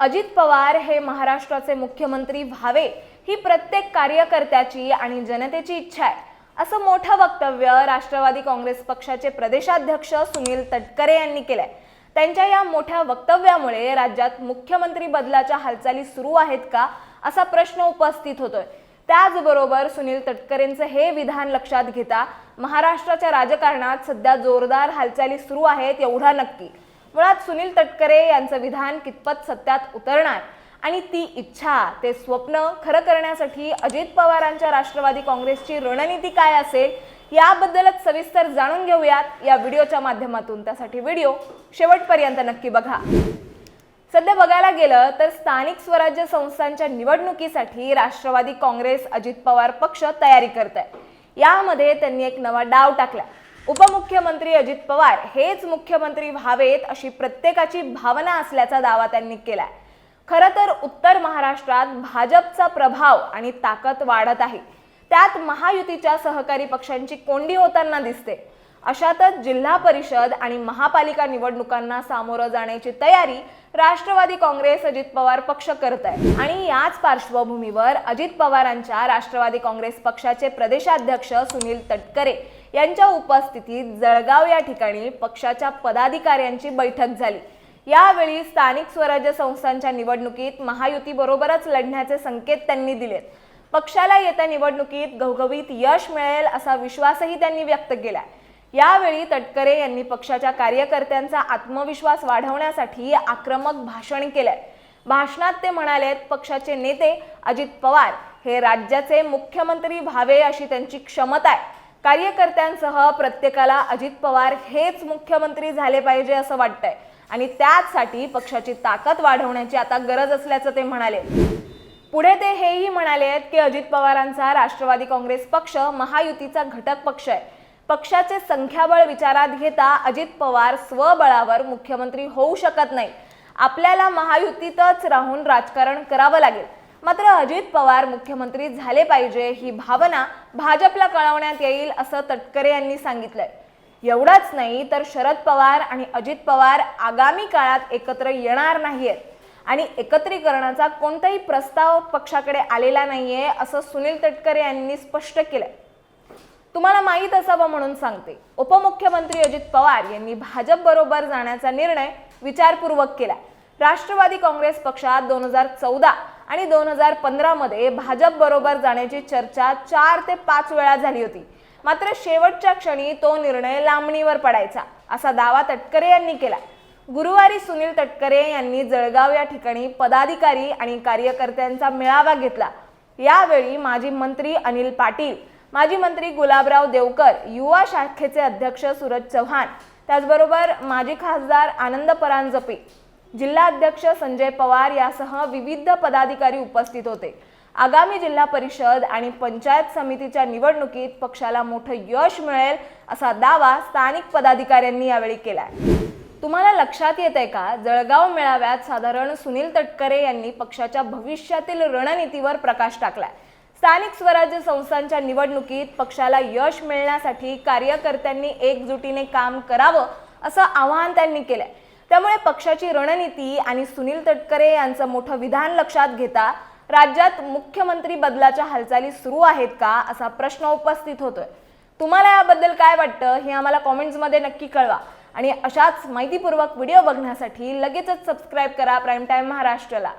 अजित पवार हे महाराष्ट्राचे मुख्यमंत्री व्हावे ही प्रत्येक कार्यकर्त्याची आणि जनतेची इच्छा आहे. असं मोठं वक्तव्य राष्ट्रवादी काँग्रेस पक्षाचे प्रदेशाध्यक्ष सुनील तटकरे यांनी केलंय. त्यांच्या या मोठ्या वक्तव्यामुळे राज्यात मुख्यमंत्री बदलाच्या हालचाली सुरू आहेत का असा प्रश्न उपस्थित होतोय. त्याचबरोबर सुनील तटकरेंचं हे विधान लक्षात घेता महाराष्ट्राच्या राजकारणात सध्या जोरदार हालचाली सुरू आहेत एवढा नक्की. मुळात सुनील तटकरे यांचं विधान कितपत सत्यात उतरणार? आणि ती इच्छा ते स्वप्न खरं करण्यासाठी अजित पवारांच्या राष्ट्रवादी काँग्रेसची रणनीती काय असेल याबद्दलच सविस्तर जाणून घेऊयात या व्हिडिओच्या माध्यमातून. त्यासाठी व्हिडिओ शेवटपर्यंत नक्की बघा. सध्या बघायला गेलं तर स्थानिक स्वराज्य संस्थांच्या निवडणुकीसाठी राष्ट्रवादी काँग्रेस अजित पवार पक्ष तयारी करत आहे यामध्ये त्यांनी एक नवा डाव टाकला उपमुख्यमंत्री अजित पवार हेच मुख्यमंत्री व्हावेत अशी प्रत्येकाची भावना असल्याचा दावा त्यांनी केलाय. खरं तर उत्तर महाराष्ट्रात भाजपचा प्रभाव आणि ताकद वाढत आहे. त्यात महायुतीच्या सहकारी पक्षांची कोंडी होताना दिसते. अशातच जिल्हा परिषद आणि महापालिका निवडणुकांना सामोरं जाण्याची तयारी राष्ट्रवादी काँग्रेस अजित पवार पक्ष करत आहे आणि याच पार्श्वभूमीवर अजित पवारांच्या राष्ट्रवादी काँग्रेस पक्षाचे प्रदेशाध्यक्ष सुनील तटकरे यांच्या उपस्थितीत जळगाव या ठिकाणी पक्षाच्या पदाधिकाऱ्यांची बैठक झाली. यावेळी स्थानिक स्वराज्य संस्थांच्या निवडणुकीत महायुती बरोबरच लढण्याचे संकेत त्यांनी दिलेत. पक्षाला येत्या निवडणुकीत घवघवीत यश मिळेल असा विश्वासही त्यांनी व्यक्त केला यावेळी तटकरे यांनी पक्षाच्या कार्यकर्त्यांचा आत्मविश्वास वाढवण्यासाठी आक्रमक भाषण केलंय. भाषणात ते म्हणालेत पक्षाचे नेते अजित पवार हे राज्याचे मुख्यमंत्री व्हावे अशी त्यांची क्षमता आहे. कार्यकर्त्यांसह प्रत्येकाला अजित पवार हेच मुख्यमंत्री झाले पाहिजे असं वाटतंय. आणि त्याचसाठी पक्षाची ताकद वाढवण्याची आता गरज असल्याचं ते म्हणाले. पुढे ते हेही म्हणाले की अजित पवारांचा राष्ट्रवादी काँग्रेस पक्ष महायुतीचा घटक पक्ष आहे. पक्षाचे संख्याबळ विचारात घेता अजित पवार स्वबळावर मुख्यमंत्री होऊ शकत नाही. आपल्याला महायुतीतच राहून राजकारण करावं लागेल. मात्र अजित पवार मुख्यमंत्री झाले पाहिजे ही भावना भाजपला कळवण्यात येईल असं तटकरे यांनी सांगितलंय. एवढंच नाही तर शरद पवार आणि अजित पवार आगामी काळात एकत्र येणार नाहीयेत. आणि एकत्रीकरणाचा कोणताही प्रस्ताव पक्षाकडे आलेला नाहीये असं सुनील तटकरे यांनी स्पष्ट केलंय. तुम्हाला माहीत असावं म्हणून सांगते. उपमुख्यमंत्री अजित पवार यांनी भाजप बरोबर जाण्याचा निर्णय विचारपूर्वक केला राष्ट्रवादी काँग्रेस पक्षात दोन हजार चौदा आणि दोन हजार पंधरामध्ये भाजप बरोबर जाण्याची चर्चा चार ते पाच वेळा झाली होती. मात्र शेवटच्या क्षणी तो निर्णय लांबणीवर पडायचा असा दावा तटकरे यांनी केला गुरुवारी सुनील तटकरे यांनी जळगाव या ठिकाणी पदाधिकारी आणि कार्यकर्त्यांचा मेळावा घेतला. यावेळी माजी मंत्री अनिल पाटील माजी मंत्री गुलाबराव देवकर युवा शाखेचे अध्यक्ष सूरज चव्हाण त्याचबरोबर माजी खासदार आनंद परांजपे जिल्हा अध्यक्ष संजय पवार यासह विविध पदाधिकारी उपस्थित होते. आगामी जिल्हा परिषद आणि पंचायत समितीच्या निवडणुकीत पक्षाला मोठं यश मिळेल असा दावा स्थानिक पदाधिकाऱ्यांनी यावेळी केलाय. तुम्हाला लक्षात येत आहे का? जळगाव मेळाव्यात साधारण सुनील तटकरे यांनी पक्षाच्या भविष्यातील रणनीतीवर प्रकाश टाकलाय. स्थानिक स्वराज्य संस्थांच्या निवडणुकीत पक्षाला यश मिळण्यासाठी कार्यकर्त्यांनी एकजुटीने काम करावं असं आवाहन त्यांनी केलंय. त्यामुळे पक्षाची रणनीती आणि सुनील तटकरे यांचं मोठं विधान लक्षात घेता राज्यात मुख्यमंत्री बदलाच्या हालचाली सुरू आहेत का असा प्रश्न उपस्थित होतोय. तुम्हाला याबद्दल काय वाटतं हे आम्हाला कॉमेंट्समध्ये नक्की कळवा. आणि अशाच माहितीपूर्वक व्हिडिओ बघण्यासाठी लगेचच सबस्क्राईब करा प्राईम टाईम महाराष्ट्राला.